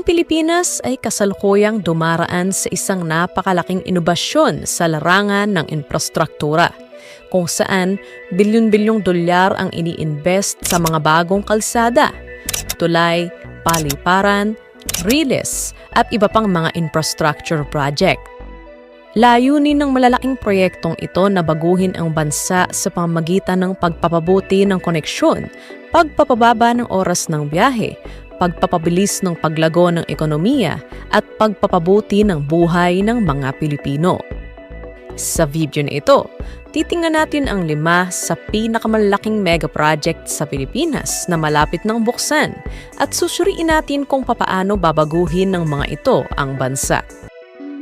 Ang Pilipinas ay kasalukuyang dumaraan sa isang napakalaking inobasyon sa larangan ng infrastruktura, kung saan bilyon-bilyong dolyar ang ini-invest sa mga bagong kalsada, tulay, paliparan, riles, at iba pang mga infrastructure project. Layunin ng malalaking proyektong ito na baguhin ang bansa sa pamamagitan ng pagpapabuti ng koneksyon, pagpapababa ng oras ng biyahe, pagpapabilis ng paglago ng ekonomiya at pagpapabuti ng buhay ng mga Pilipino. Sa video na ito, titingnan natin ang lima sa pinakamalaking mega project sa Pilipinas na malapit ng buksan at susuriin natin kung papaano babaguhin ng mga ito ang bansa.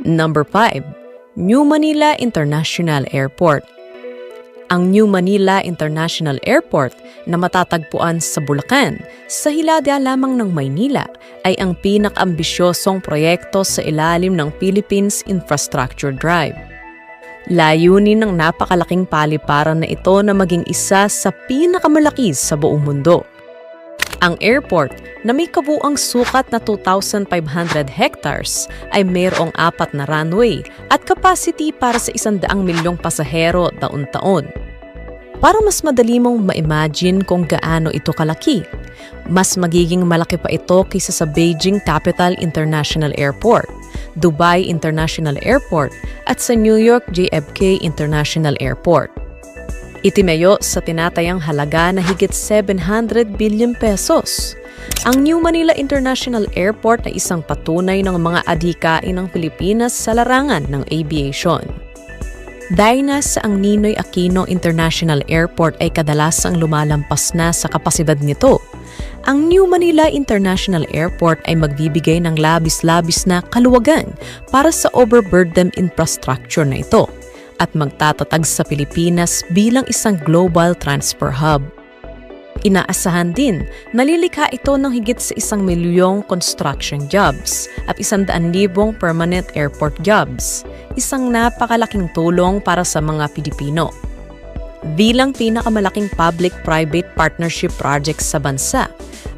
Number 5. New Manila International Airport ang New Manila International Airport na matatagpuan sa Bulacan, sa hilada lamang ng Maynila, ay ang pinakaambisyosong proyekto sa ilalim ng Philippines Infrastructure Drive. Layunin ng napakalaking paliparan na ito na maging isa sa pinakamalaki sa buong mundo. Ang airport na may kabuang sukat na 2,500 hectares ay mayroong apat na runway at capacity para sa 100 milyong pasahero taon-taon. Para mas madali mong ma-imagine kung gaano ito kalaki, mas magiging malaki pa ito kaysa sa Beijing Capital International Airport, Dubai International Airport at sa New York JFK International Airport. Itimayo sa tinatayang halaga na higit 700 billion pesos. Ang New Manila International Airport ay isang patunay ng mga adhikain ng Pilipinas sa larangan ng aviation. Dahil na sa ang Ninoy Aquino International Airport ay kadalasang lumalampas na sa kapasidad nito, ang New Manila International Airport ay magbibigay ng labis-labis na kaluwagan para sa overburdened infrastructure na ito at magtatatag sa Pilipinas bilang isang global transfer hub. Inaasahan din, nalilikha ito ng higit sa isang milyong construction jobs at isang daan libong permanent airport jobs, isang napakalaking tulong para sa mga Pilipino. Bilang pinakamalaking public-private partnership project sa bansa,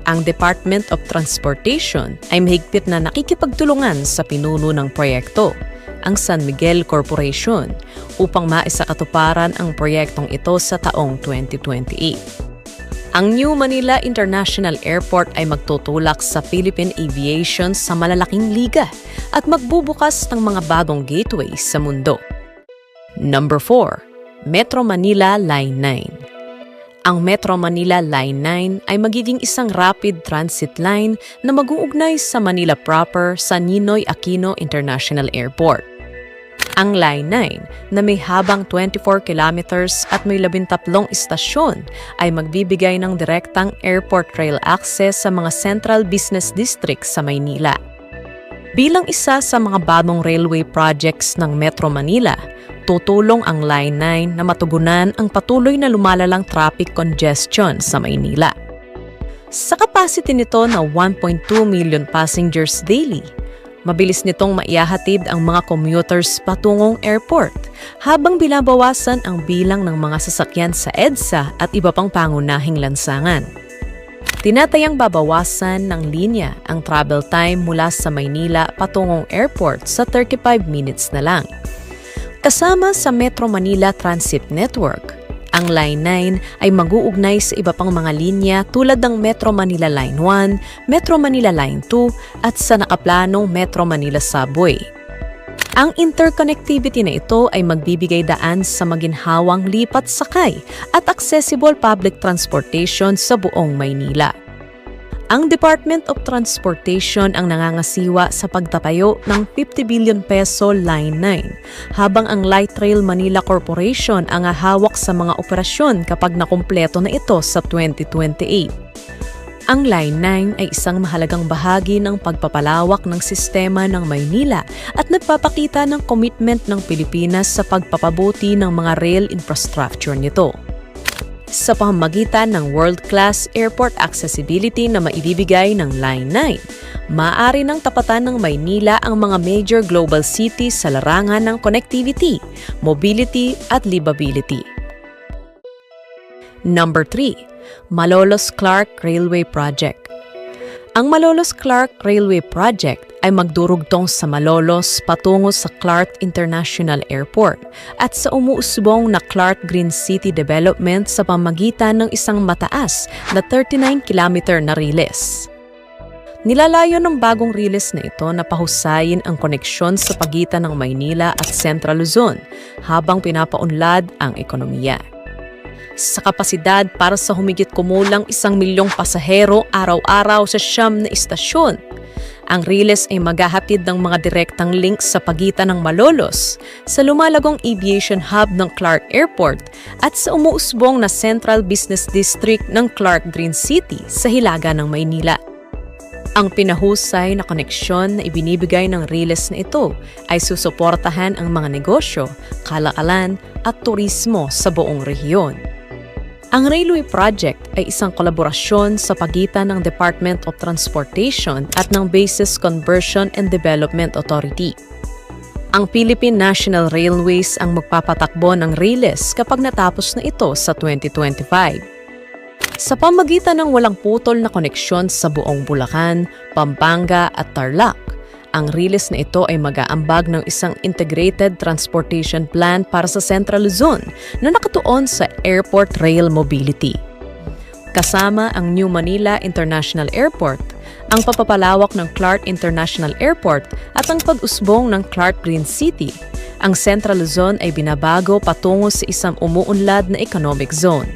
ang Department of Transportation ay mahigpit na nakikipagtulungan sa pinuno ng proyekto ang San Miguel Corporation upang maisakatuparan ang proyektong ito sa taong 2028. Ang New Manila International Airport ay magtutulak sa Philippine Aviation sa malalaking liga at magbubukas ng mga bagong gateways sa mundo. Number 4. Metro Manila Line 9 Ang Metro Manila Line 9 ay magiging isang rapid transit line na mag-uugnay sa Manila proper sa Ninoy Aquino International Airport. Ang Line 9 na may habang 24 kilometers at may 13 istasyon ay magbibigay ng direktang airport rail access sa mga central business districts sa Maynila. Bilang isa sa mga bagong railway projects ng Metro Manila, tutulong ang Line 9 na matugunan ang patuloy na lumalalang traffic congestion sa Maynila. Sa capacity nito na 1.2 million passengers daily, Mabilis nitong maiahatid ang mga commuters patungong airport habang binabawasan ang bilang ng mga sasakyan sa EDSA at iba pang pangunahing lansangan. Tinatayang babawasan ng linya ang travel time mula sa Maynila patungong airport sa 35 minutes na lang. Kasama sa Metro Manila Transit Network, ang Line 9 ay mag-uugnay sa iba pang mga linya tulad ng Metro Manila Line 1, Metro Manila Line 2 at sa nakaplanong Metro Manila Subway. Ang interconnectivity na ito ay magbibigay daan sa maginhawang lipat sakay at accessible public transportation sa buong Maynila. Ang Department of Transportation ang nangangasiwa sa pagtatayo ng 50 billion peso Line 9, habang ang Light Rail Manila Corporation ang hawak sa mga operasyon kapag nakumpleto na ito sa 2028. Ang Line 9 ay isang mahalagang bahagi ng pagpapalawak ng sistema ng Maynila at nagpapakita ng commitment ng Pilipinas sa pagpapabuti ng mga rail infrastructure nito sa pamamagitan ng world-class airport accessibility na maibibigay ng Line 9. Maaari nang tapatan ng Maynila ang mga major global cities sa larangan ng connectivity, mobility at livability. Number 3. Malolos Clark Railway Project Ang Malolos Clark Railway Project ay magdurugtong sa Malolos patungo sa Clark International Airport at sa umuusbong na Clark Green City Development sa pamagitan ng isang mataas na 39-kilometer na riles. Nilalayo ng bagong riles na ito na pahusayin ang koneksyon sa pagitan ng Maynila at Central Luzon habang pinapaunlad ang ekonomiya sa kapasidad para sa humigit kumulang isang milyong pasahero araw-araw sa siyam na istasyon. Ang Riles ay maghahatid ng mga direktang links sa pagitan ng Malolos, sa lumalagong aviation hub ng Clark Airport at sa umuusbong na Central Business District ng Clark Green City sa hilaga ng Maynila. Ang pinahusay na koneksyon na ibinibigay ng Riles na ito ay susuportahan ang mga negosyo, kalakalan at turismo sa buong rehiyon. Ang railway project ay isang kolaborasyon sa pagitan ng Department of Transportation at ng Basis Conversion and Development Authority. Ang Philippine National Railways ang magpapatakbo ng RAILES kapag natapos na ito sa 2025. Sa pamagitan ng walang putol na koneksyon sa buong Bulacan, Pampanga at Tarlac, ang riles na ito ay mag-aambag ng isang integrated transportation plan para sa Central Luzon na nakatuon sa airport rail mobility. Kasama ang New Manila International Airport, ang papapalawak ng Clark International Airport at ang pag-usbong ng Clark Green City, ang Central Luzon ay binabago patungo sa isang umuunlad na economic zone.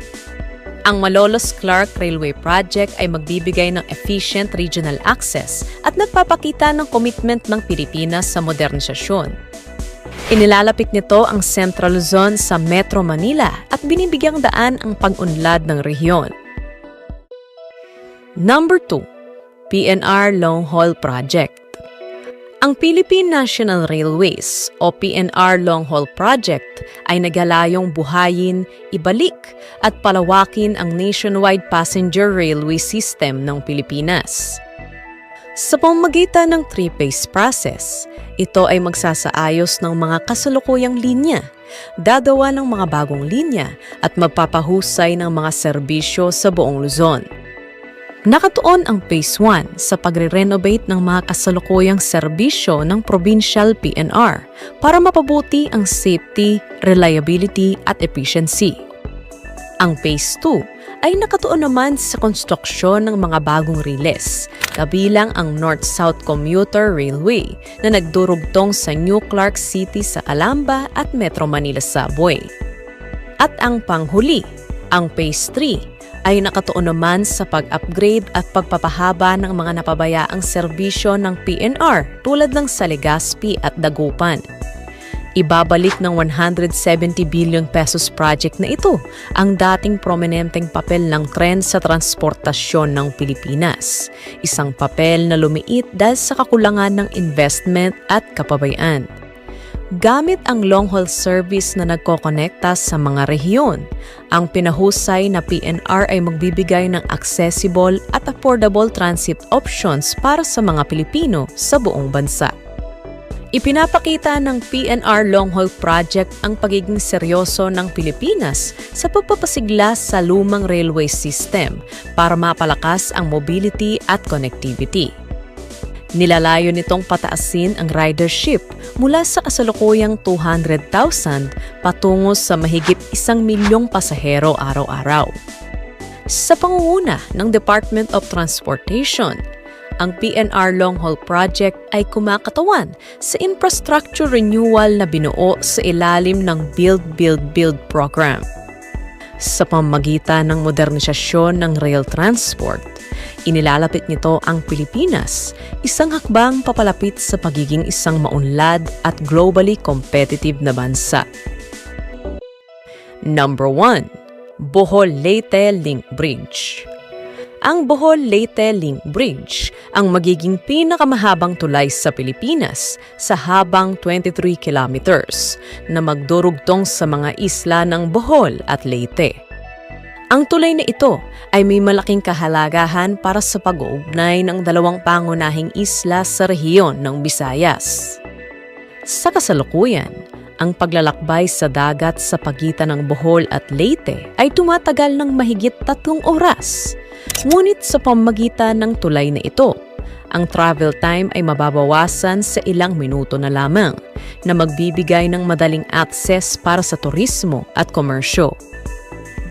Ang Malolos Clark Railway Project ay magbibigay ng efficient regional access at nagpapakita ng commitment ng Pilipinas sa modernisasyon. Inilalapit nito ang Central Luzon sa Metro Manila at binibigyang daan ang pag-unlad ng rehiyon. Number 2. PNR Long Haul Project ang Philippine National Railways o PNR Long Haul Project ay nagalayong buhayin, ibalik at palawakin ang nationwide passenger railway system ng Pilipinas. Sa pamamagitan ng three-phase process, ito ay magsasaayos ng mga kasalukuyang linya, dadawa ng mga bagong linya at magpapahusay ng mga serbisyo sa buong Luzon. Nakatuon ang Phase 1 sa pagre-renovate ng mga kasalukuyang serbisyo ng Provincial PNR para mapabuti ang safety, reliability at efficiency. Ang Phase 2 ay nakatuon naman sa konstruksyon ng mga bagong riles, kabilang ang North-South Commuter Railway na nagdurugtong sa New Clark City sa Alamba at Metro Manila Subway. At ang panghuli, ang Phase 3 ay nakatuon naman sa pag-upgrade at pagpapahaba ng mga napabayaang serbisyo ng PNR tulad ng sa Legazpi at Dagupan. Ibabalik ng 170 billion pesos project na ito ang dating prominenteng papel ng tren sa transportasyon ng Pilipinas. Isang papel na lumiit dahil sa kakulangan ng investment at kapabayaan gamit ang long-haul service na nagkokonekta sa mga rehiyon. Ang pinahusay na PNR ay magbibigay ng accessible at affordable transit options para sa mga Pilipino sa buong bansa. Ipinapakita ng PNR Long Haul Project ang pagiging seryoso ng Pilipinas sa pagpapasigla sa lumang railway system para mapalakas ang mobility at connectivity. Nilalayo nitong pataasin ang ridership mula sa kasalukuyang 200,000 patungo sa mahigit isang milyong pasahero araw-araw. Sa pangunguna ng Department of Transportation, ang PNR Long Haul Project ay kumakatawan sa infrastructure renewal na binuo sa ilalim ng Build Build Build program. Sa pamagitan ng modernisasyon ng rail transport, Inilalapit nito ang Pilipinas, isang hakbang papalapit sa pagiging isang maunlad at globally competitive na bansa. Number 1. Bohol-Leyte Link Bridge ang Bohol-Leyte Link Bridge ang magiging pinakamahabang tulay sa Pilipinas sa habang 23 kilometers na magdurugtong sa mga isla ng Bohol at Leyte. Ang tulay na ito ay may malaking kahalagahan para sa pag-uugnay ng dalawang pangunahing isla sa rehiyon ng Visayas. Sa kasalukuyan, ang paglalakbay sa dagat sa pagitan ng Bohol at Leyte ay tumatagal ng mahigit tatlong oras. Ngunit sa pamagitan ng tulay na ito, ang travel time ay mababawasan sa ilang minuto na lamang na magbibigay ng madaling access para sa turismo at komersyo.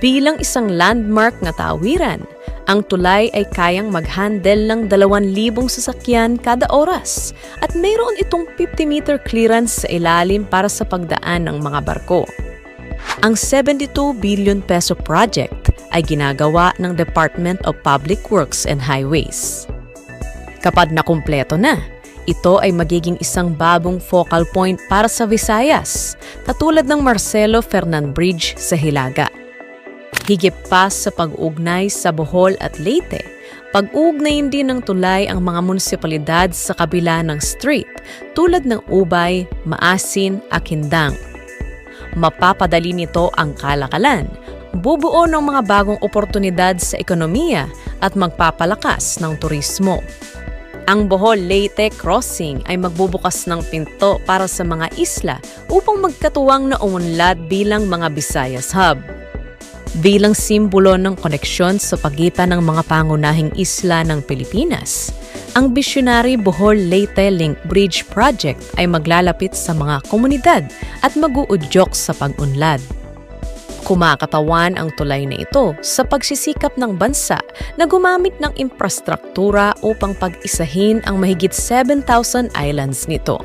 Bilang isang landmark na tawiran, ang tulay ay kayang mag-handle ng 2,000 sasakyan kada oras at mayroon itong 50-meter clearance sa ilalim para sa pagdaan ng mga barko. Ang 72 billion peso project ay ginagawa ng Department of Public Works and Highways. Kapag nakumpleto na, ito ay magiging isang bagong focal point para sa Visayas, katulad ng Marcelo Fernan Bridge sa Hilaga. Higit pa sa pag-ugnay sa Bohol at Leyte, pag-ugnayin din ng tulay ang mga munisipalidad sa kabila ng street tulad ng Ubay, Maasin, Akindang. Mapapadali nito ang kalakalan, bubuo ng mga bagong oportunidad sa ekonomiya at magpapalakas ng turismo. Ang Bohol-Leyte Crossing ay magbubukas ng pinto para sa mga isla upang magkatuwang na umunlad bilang mga Visayas Hub. Bilang simbolo ng koneksyon sa pagitan ng mga pangunahing isla ng Pilipinas, ang Visionary Bohol-Leyte Link Bridge Project ay maglalapit sa mga komunidad at mag-uudyok sa pag-unlad. Kumakatawan ang tulay na ito sa pagsisikap ng bansa na gumamit ng infrastruktura upang pag-isahin ang mahigit 7,000 islands nito.